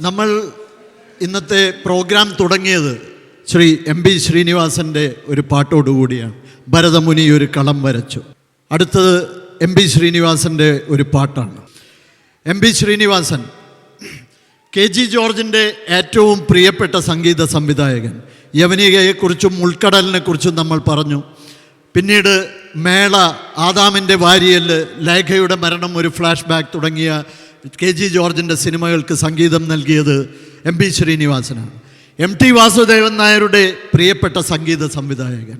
നമ്മൾ ഇന്നത്തെ പ്രോഗ്രാം തുടങ്ങിയത് ശ്രീ എം പി ശ്രീനിവാസന്റെ ഒരു പാട്ടോടുകൂടിയാണ്. ഭരതമുനി ഒരു കളം വരച്ചു. അടുത്തത് എം പി ശ്രീനിവാസന്റെ ഒരു പാട്ടാണ്. M P Srinivasan K G ജോർജിന്റെ ഏറ്റവും പ്രിയപ്പെട്ട സംഗീത സംവിധായകൻ. യവനികയെക്കുറിച്ചും ഉൾക്കടലിനെക്കുറിച്ചും നമ്മൾ പറഞ്ഞു. പിന്നീട് മേള ആദാമിന്റെ വാരിയൽ ലേഖയുടെ മരണം ഒരു ഫ്ലാഷ് ബാക്ക് തുടങ്ങിയ കെ ജി ജോർജിന്റെ സിനിമകൾക്ക് സംഗീതം നൽകിയത് എം പി ശ്രീനിവാസനാണ്. എം ടി വാസുദേവൻ നായരുടെ പ്രിയപ്പെട്ട സംഗീത സംവിധായകൻ.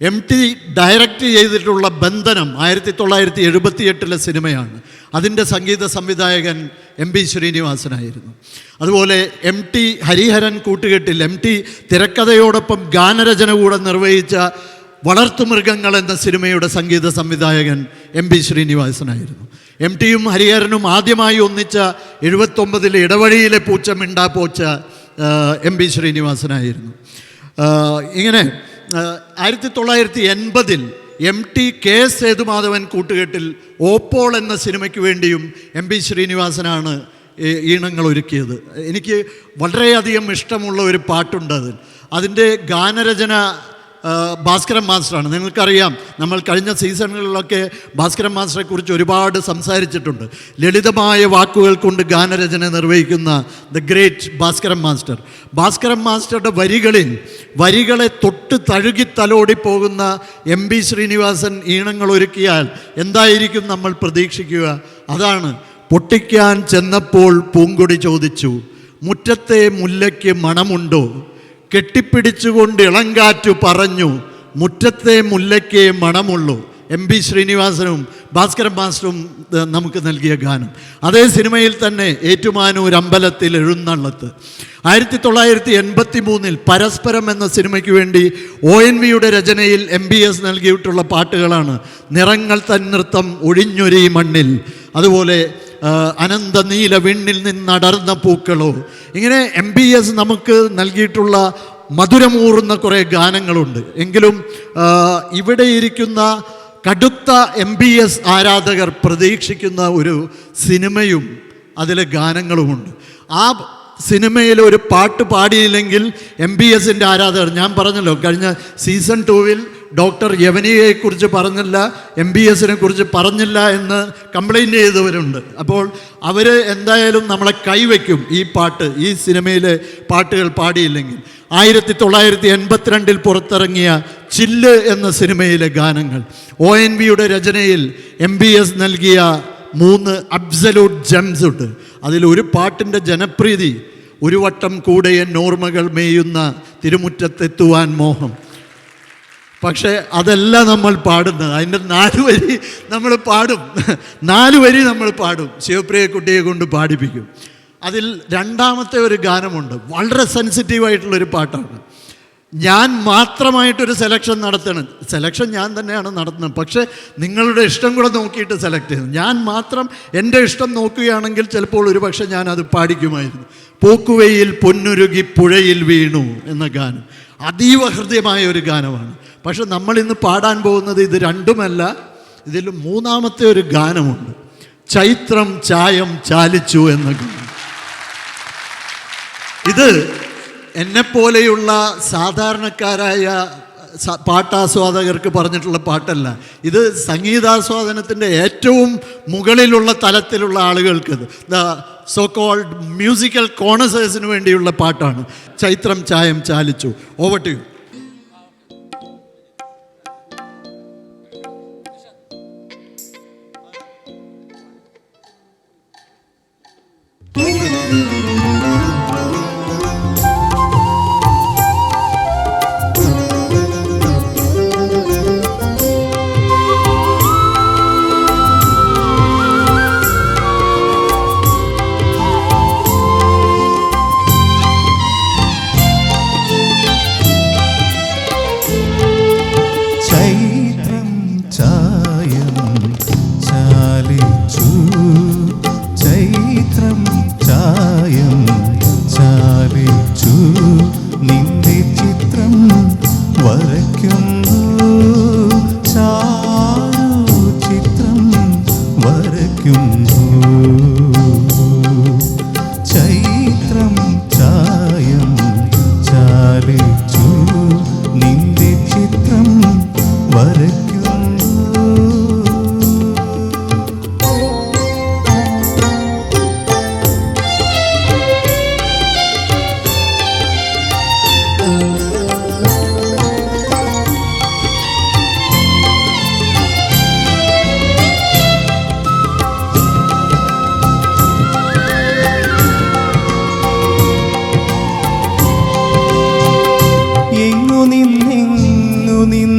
എം ടി ഡയറക്റ്റ് ചെയ്തിട്ടുള്ള ബന്ധനം ആയിരത്തി തൊള്ളായിരത്തി എഴുപത്തി എട്ടിലെ സിനിമയാണ്. അതിന്റെ സംഗീത സംവിധായകൻ എം പി ശ്രീനിവാസനായിരുന്നു. അതുപോലെ എം ടി ഹരിഹരൻ കൂട്ടുകെട്ടിൽ എം ടി തിരക്കഥയോടൊപ്പം ഗാനരചന കൂടെ നിർവഹിച്ച വളർത്തുമൃഗങ്ങൾ എന്ന സിനിമയുടെ സംഗീത സംവിധായകൻ എം പി ശ്രീനിവാസനായിരുന്നു. എം ടിയും ഹരിഹരനും ആദ്യമായി ഒന്നിച്ച എഴുപത്തൊമ്പതിലെ ഇടവഴിയിലെ പൂച്ച മിണ്ടാ പോച്ച എം പി ശ്രീനിവാസനായിരുന്നു. ഇങ്ങനെ ആയിരത്തി തൊള്ളായിരത്തി എൺപതിൽ എം ടി കെ സേതുമാധവൻ കൂട്ടുകെട്ടിൽ ഓപ്പോൾ എന്ന സിനിമയ്ക്ക് വേണ്ടിയും എം പി ശ്രീനിവാസനാണ് ഈണങ്ങൾ ഒരുക്കിയത്. എനിക്ക് വളരെയധികം ഇഷ്ടമുള്ള ഒരു പാട്ടുണ്ട് അതിൽ. അതിന്റെ ഗാനരചന ഭാസ്കരൻ മാസ്റ്ററാണ്. നിങ്ങൾക്കറിയാം നമ്മൾ കഴിഞ്ഞ സീസണുകളിലൊക്കെ ഭാസ്കരൻ മാസ്റ്ററെക്കുറിച്ച് ഒരുപാട് സംസാരിച്ചിട്ടുണ്ട്. ലളിതമായ വാക്കുകൾ കൊണ്ട് ഗാനരചന നിർവഹിക്കുന്ന the great Bhaskaran master. Bhaskaran മാസ്റ്ററുടെ വരികളിൽ വരികളെ തൊട്ട് തഴുകി തലോടി പോകുന്ന എം പി ശ്രീനിവാസൻ ഈണങ്ങൾ ഒരുക്കിയാൽ എന്തായിരിക്കും നമ്മൾ പ്രതീക്ഷിക്കുക? അതാണ് പൊട്ടിക്കാൻ ചെന്നപ്പോൾ പൂങ്കൊടി ചോദിച്ചു മുറ്റത്തെ മുല്ലയ്ക്ക് മണമുണ്ടോ? കെട്ടിപ്പിടിച്ചുകൊണ്ട് ഇളങ്കാറ്റു പറഞ്ഞു മുറ്റത്തെ മുല്ലയ്ക്കേ മണമുള്ളൂ. എം പി ശ്രീനിവാസനും ഭാസ്കരൻ മാസ്റ്ററും നമുക്ക് നൽകിയ ഗാനം. അതേ സിനിമയിൽ തന്നെ ഏറ്റുമാനൂർ അമ്പലത്തിൽ എഴുന്നള്ളത്ത്. ആയിരത്തി തൊള്ളായിരത്തി എൺപത്തി മൂന്നിൽ പരസ്പരം എന്ന സിനിമയ്ക്ക് വേണ്ടി ഒ എൻ വിയുടെ രചനയിൽ എം ബി എസ് നൽകിയിട്ടുള്ള പാട്ടുകളാണ് നിറങ്ങൾ തൻ നൃത്തം ഒഴിഞ്ഞൊരീ മണ്ണിൽ. അതുപോലെ അനന്ത നീല വിണ്ണിൽ നിന്നടർന്ന പൂക്കളോ. ഇങ്ങനെ എം ബി എസ് നമുക്ക് നൽകിയിട്ടുള്ള മധുരമൂറുന്ന കുറേ ഗാനങ്ങളുണ്ട്. എങ്കിലും ഇവിടെ ഇരിക്കുന്ന കടുത്ത എം ബി എസ് ആരാധകർ പ്രതീക്ഷിക്കുന്ന ഒരു സിനിമയും അതിലെ ഗാനങ്ങളുമുണ്ട്. ആ സിനിമയിൽ ഒരു പാട്ട് പാടിയില്ലെങ്കിൽ എം ബി എസിന്റെ ആരാധകർ ഞാൻ പറഞ്ഞല്ലോ കഴിഞ്ഞ സീസൺ ടൂവിൽ ഡോക്ടർ യവനിയെക്കുറിച്ച് പറഞ്ഞില്ല എം ബി എസിനെ കുറിച്ച് പറഞ്ഞില്ല എന്ന് കംപ്ലൈന്റ് ചെയ്തവരുണ്ട്. അപ്പോൾ അവർ എന്തായാലും നമ്മളെ കൈവയ്ക്കും ഈ പാട്ട് ഈ സിനിമയിലെ പാട്ടുകൾ പാടിയില്ലെങ്കിൽ. ആയിരത്തി തൊള്ളായിരത്തി എൺപത്തിരണ്ടിൽ പുറത്തിറങ്ങിയ ചില്ല് എന്ന സിനിമയിലെ ഗാനങ്ങൾ. ഒ എൻ വിയുടെ രചനയിൽ എം ബി എസ് നൽകിയ മൂന്ന് അബ്സലൂട്ട് ജംസ് ഉണ്ട്. അതിൽ ഒരു പാട്ടിന്റെ ജനപ്രീതി ഒരു വട്ടം കൂടെ എൻ ഓർമ്മകൾ മേയുന്ന തിരുമുറ്റത്തെത്തുവാൻ മോഹം. പക്ഷേ അതല്ല നമ്മൾ പാടുന്നത്. അതിന്റെ നാല് വരി നമ്മൾ പാടും. നാല് വരി നമ്മൾ പാടും. ശിവപ്രിയ കുട്ടിയെ കൊണ്ട് പാടിപ്പിക്കും. അതിൽ രണ്ടാമത്തെ ഒരു ഗാനമുണ്ട്. വളരെ സെൻസിറ്റീവായിട്ടുള്ളൊരു പാട്ടാണ്. ഞാൻ മാത്രമായിട്ടൊരു സെലക്ഷൻ നടത്തണം. സെലക്ഷൻ ഞാൻ തന്നെയാണ് നടത്തുന്നത്. പക്ഷേ നിങ്ങളുടെ ഇഷ്ടം കൂടെ നോക്കിയിട്ട് സെലക്ട് ചെയ്യുന്നു ഞാൻ മാത്രം എന്റെ ഇഷ്ടം നോക്കുകയാണെങ്കിൽ ചിലപ്പോൾ ഒരു പക്ഷേ ഞാനത് പാടിക്കുമായിരുന്നു. പൂക്കുവയിൽ പൊന്നുരുകി പുഴയിൽ വീണു എന്ന ഗാനം. അതീവ ഹൃദ്യമായ ഒരു ഗാനമാണ്. പക്ഷെ നമ്മൾ ഇന്ന് പാടാൻ പോകുന്നത് ഇത് രണ്ടുമല്ല. ഇതിൽ മൂന്നാമത്തെ ഒരു ഗാനമുണ്ട്. ചൈത്രം ചായം ചാലിച്ചു എന്ന ഗാനം. ഇത് എന്നെപ്പോലെയുള്ള സാധാരണക്കാരായ പാട്ടാസ്വാദകർക്ക് പറഞ്ഞിട്ടുള്ള പാട്ടല്ല. ഇത് സംഗീതാസ്വാദനത്തിന്റെ ഏറ്റവും മുകളിലുള്ള തലത്തിലുള്ള ആളുകൾക്ക് ദ സോ കോൾഡ് മ്യൂസിക്കൽ കോണസേഴ്സിന് വേണ്ടിയുള്ള പാട്ടാണ്. ചൈത്രം ചായം ചാലിച്ചു. Over to unindo.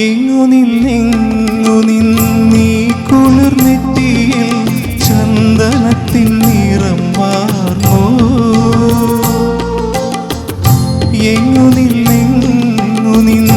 എങ്ങു നിന്നെങ്ങു നിന്നീ കുളിർനെറ്റിയിൽ ചന്ദനത്തിൻ നിറം മാർന്നോ എങ്ങു നിന്നെങ്ങു നിന്ന്